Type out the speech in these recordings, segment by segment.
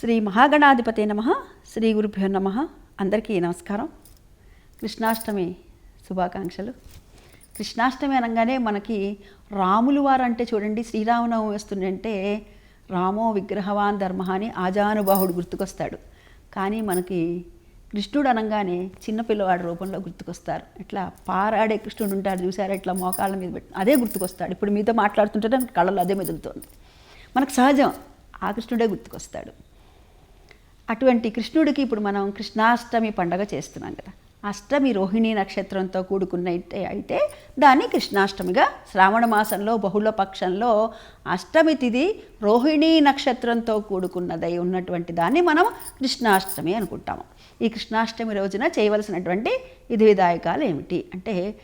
శ్రీ మహాగణాధిపతి నమ శ్రీ గురుభ్యో నమ. అందరికీ నమస్కారం. కృష్ణాష్టమి శుభాకాంక్షలు. కృష్ణాష్టమి అనగానే మనకి రాములు వారు అంటే చూడండి శ్రీరామనవమి వస్తుందంటే రామో విగ్రహవాన్ ధర్మ అని ఆజానుబాహుడు గుర్తుకొస్తాడు. కానీ మనకి కృష్ణుడు అనగానే చిన్నపిల్లవాడి రూపంలో గుర్తుకొస్తారు. ఇట్లా పారాడే కృష్ణుడు ఉంటాడు చూసారా? ఇట్లా మోకాళ్ళ మీద పెట్టి అదే గుర్తుకొస్తాడు. ఇప్పుడు మీతో మాట్లాడుతుంటే నాకు కళ్ళలో అదే మెదులుతోంది. మనకు సహజం ఆ కృష్ణుడే గుర్తుకొస్తాడు. అటువంటి కృష్ణుడికి ఇప్పుడు మనం కృష్ణాష్టమి పండగ చేస్తున్నాం కదా. అష్టమి రోహిణీ నక్షత్రంతో కూడుకున్న అయితే దాన్ని కృష్ణాష్టమిగా శ్రావణ మాసంలో బహుళ పక్షంలో అష్టమి తిది రోహిణీ నక్షత్రంతో కూడుకున్నదై ఉన్నటువంటి దాన్ని మనం కృష్ణాష్టమి అనుకుంటాము. ఈ కృష్ణాష్టమి రోజున చేయవలసినటువంటి విధి విధాయకాలు ఏమిటి? అంటే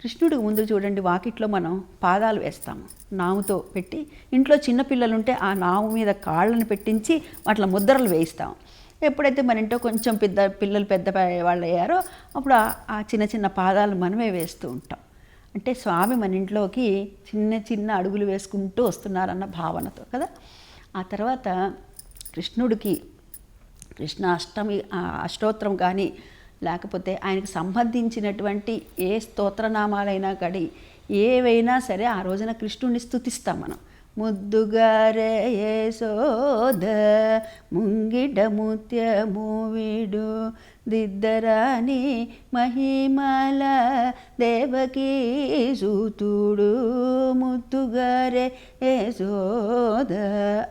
కృష్ణుడికి ముందు చూడండి వాకిట్లో మనం పాదాలు వేస్తాము. నాముతో పెట్టి ఇంట్లో చిన్నపిల్లలుంటే ఆ నాము మీద కాళ్ళని పెట్టించి వాటిలో ముద్రలు వేయిస్తాం ఎప్పుడైతే మన ఇంట్లో కొంచెం పెద్ద పిల్లలు పెద్ద వాళ్ళు అయ్యారో అప్పుడు ఆ- చిన్న చిన్న పాదాలు మనమే వేస్తూ ఉంటాం. అంటే స్వామి మన ఇంట్లోకి చిన్న చిన్న అడుగులు వేసుకుంటూ వస్తున్నారన్న భావనతో కదా? ఆ తర్వాత కృష్ణుడికి కృష్ణ అష్టమి అష్టోత్తరం కానీ లేకపోతే ఆయనకు సంబంధించినటువంటి ఏ స్తోత్రనామాలైనా కానీ ఏవైనా సరే ఆ రోజున కృష్ణుడిని స్థుతిస్తాం మనం. ముద్దుగారయే సోద ముంగిట ముత్యమువిడు దిద్దరాని మహిమల దేవకీ సూతుడు ముద్దుగారే సోద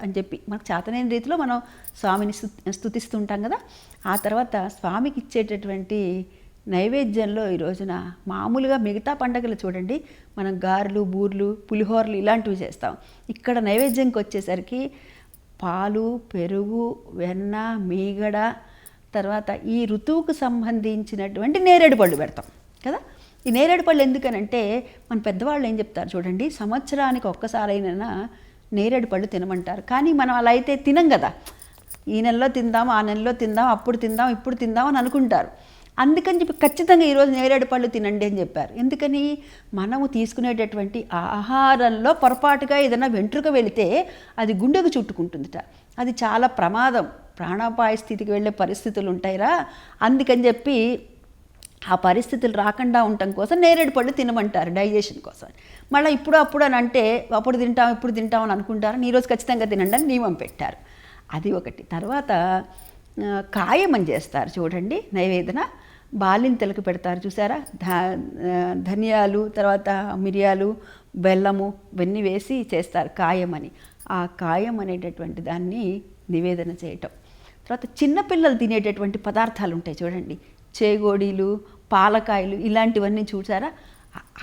అని చెప్పి మనకు చేతనైన రీతిలో మనం స్వామిని స్తు స్తుతిస్తుంటాం కదా. ఆ తర్వాత స్వామికి ఇచ్చేటటువంటి నైవేద్యంలో ఈ రోజున మామూలుగా మిగతా పండగలు చూడండి మనం గారెలు బూర్లు పులిహోరలు ఇలాంటివి చేస్తాం. ఇక్కడ నైవేద్యంకి వచ్చేసరికి పాలు పెరుగు వెన్న మీగడ తర్వాత ఈ ఋతువుకు సంబంధించినటువంటి నేరేడు పళ్ళు పెడతాం కదా? ఈ నేరేడు పళ్ళు ఎందుకనంటే మన పెద్దవాళ్ళు ఏం చెప్తారు చూడండి సంవత్సరానికి ఒక్కసారైనా నేరేడు పళ్ళు తినమంటారు. కానీ మనం అలా అయితే తినం కదా. ఈ నెలలో తిందాం ఆ నెలలో తిందాం అప్పుడు తిందాం ఇప్పుడు తిందాం అని అనుకుంటారు. అందుకని చెప్పి ఖచ్చితంగా ఈరోజు నేరేడు పళ్ళు తినండి అని చెప్పారు. ఎందుకని? మనము తీసుకునేటటువంటి ఆహారంలో పొరపాటుగా ఏదైనా వెంట్రుక వెళితే అది గుండెకు చుట్టుకుంటుందిట. అది చాలా ప్రమాదం. ప్రాణాపాయ స్థితికి వెళ్ళే పరిస్థితులు ఉంటాయిరా. అందుకని చెప్పి ఆ పరిస్థితులు రాకుండా ఉండటం కోసం నేరేడు పళ్ళు తినమంటారు డైజెషన్ కోసం. మళ్ళీ ఇప్పుడు అప్పుడు అని అంటే అప్పుడు తింటాం ఇప్పుడు తింటాం అని అనుకుంటారు ఈరోజు ఖచ్చితంగా తినండి అని నియమం పెట్టారు. అది ఒకటి. తర్వాత ఆ, కాయమని చేస్తారు చూడండి నైవేదన. బాలింతలకు పెడతారు. చూసారా? ధనియాలు తర్వాత మిరియాలు బెల్లము ఇవన్నీ వేసి చేస్తారు కాయమని. ఆ కాయం అనేటటువంటి దాన్ని నివేదన చేయటం. తర్వాత చిన్నపిల్లలు తినేటటువంటి పదార్థాలు ఉంటాయి చూడండి. చేగోడీలు పాలకాయలు ఇలాంటివన్నీ చూసారా?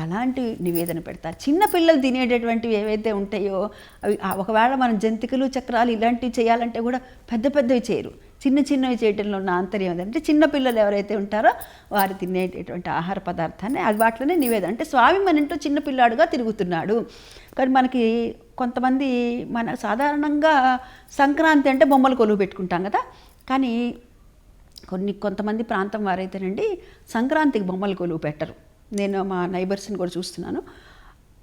అలాంటి నివేదన పెడతారు. చిన్నపిల్లలు తినేటటువంటివి ఏవైతే ఉంటాయో అవి ఒకవేళ మనం జంతికలు చక్రాలు ఇలాంటివి చేయాలంటే కూడా పెద్ద పెద్దవి చేయరు. చిన్న చిన్నవి చేయడంలో ఉన్న ఆంతర్యం ఏంటంటే చిన్నపిల్లలు ఎవరైతే ఉంటారో వారు తినేటటువంటి ఆహార పదార్థాన్ని అది వాటిలోనే నివేదన. అంటే స్వామి మన ఇంట్లో చిన్నపిల్లాడుగా తిరుగుతున్నాడు. కానీ మనకి కొంతమంది మన సాధారణంగా సంక్రాంతి అంటే బొమ్మలు కొలువు పెట్టుకుంటాం కదా. కానీ కొన్ని కొంతమంది ప్రాంతం వారైతేనండి సంక్రాంతికి బొమ్మలు కొలువు పెట్టరు. నేను మా నైబర్స్ని కూడా చూస్తున్నాను.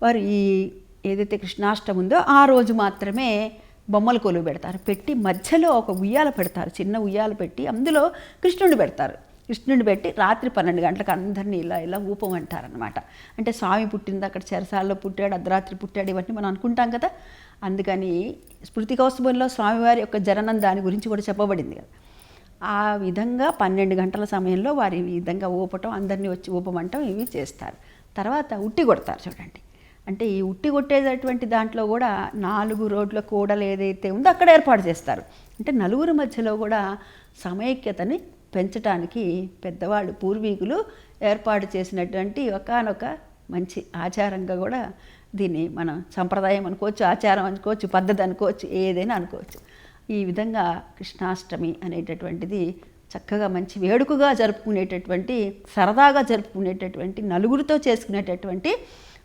వారు ఈ ఏదైతే కృష్ణాష్టమి ఉందో ఆ రోజు మాత్రమే బొమ్మలు కొలువు పెడతారు. పెట్టి మధ్యలో ఒక ఉయ్యాల పెడతారు. చిన్న ఉయ్యాల పెట్టి అందులో కృష్ణుడిని పెడతారు. కృష్ణుడిని పెట్టి రాత్రి పన్నెండు గంటలకు అందరినీ ఇలా ఇలా ఊపమంటారనమాట అంటే స్వామి పుట్టింది అక్కడ చెరసాల్లో పుట్టాడు అర్ధరాత్రి పుట్టాడు ఇవన్నీ మనం అనుకుంటాం కదా. అందుకని స్మృతి కౌస్తుభంలో స్వామివారి యొక్క జననం దాని గురించి కూడా చెప్పబడింది కదా. ఆ విధంగా పన్నెండు గంటల సమయంలో వారి ఈ విధంగా ఊపటం అందరినీ వచ్చి ఊపమంటం ఇవి చేస్తారు. తర్వాత ఉట్టి కొడతారు చూడండి. అంటే ఈ ఉట్టి కొట్టేటటువంటి దాంట్లో కూడా నాలుగు రోడ్ల కూడలు ఏదైతే ఉందో అక్కడ ఏర్పాటు చేస్తారు. అంటే నలుగురి మధ్యలో కూడా సమైక్యతని పెంచడానికి పెద్దవాళ్ళు పూర్వీకులు ఏర్పాటు చేసినటువంటి ఒకానొక మంచి ఆచారంగా కూడా దీన్ని మనం సంప్రదాయం అనుకోవచ్చు ఆచారం అనుకోవచ్చు పద్ధతి అనుకోవచ్చు ఏదైనా అనుకోవచ్చు. ఈ విధంగా కృష్ణాష్టమి అనేటటువంటిది చక్కగా మంచి వేడుకగా జరుపుకునేటటువంటి సరదాగా జరుపుకునేటటువంటి నలుగురితో చేసుకునేటటువంటి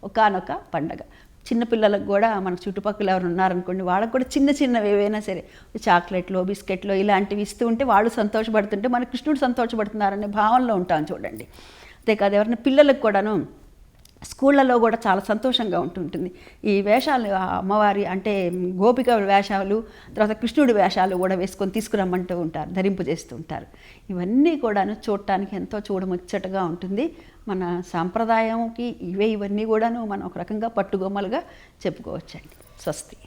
ఒకానొక పండగ. చిన్నపిల్లలకు కూడా మన చుట్టుపక్కల ఎవరు ఉన్నారనుకోండి వాళ్ళకు కూడా చిన్న చిన్నవి ఏవైనా సరే చాక్లెట్లు బిస్కెట్లు ఇలాంటివి ఇస్తూ ఉంటే వాళ్ళు సంతోషపడుతుంటే మన కృష్ణుడు సంతోషపడుతున్నారనే భావనలో ఉంటాం చూడండి. అంతేకాదు ఎవరైనా పిల్లలకు కూడాను స్కూళ్ళలో కూడా చాలా సంతోషంగా ఉంటుంటుంది. ఈ వేషాలు అమ్మవారి అంటే గోపిక వేషాలు తర్వాత కృష్ణుడి వేషాలు కూడా వేసుకొని తీసుకురమ్మంటూ ఉంటారు ధరింపు చేస్తూ ఉంటారు. ఇవన్నీ కూడాను చూడటానికి ఎంతో చూడముచ్చటగా ఉంటుంది. మన సాంప్రదాయంకి ఇవే ఇవన్నీ కూడాను మనం ఒక రకంగా పట్టుగొమ్మలుగా చెప్పుకోవచ్చండి. స్వస్తి.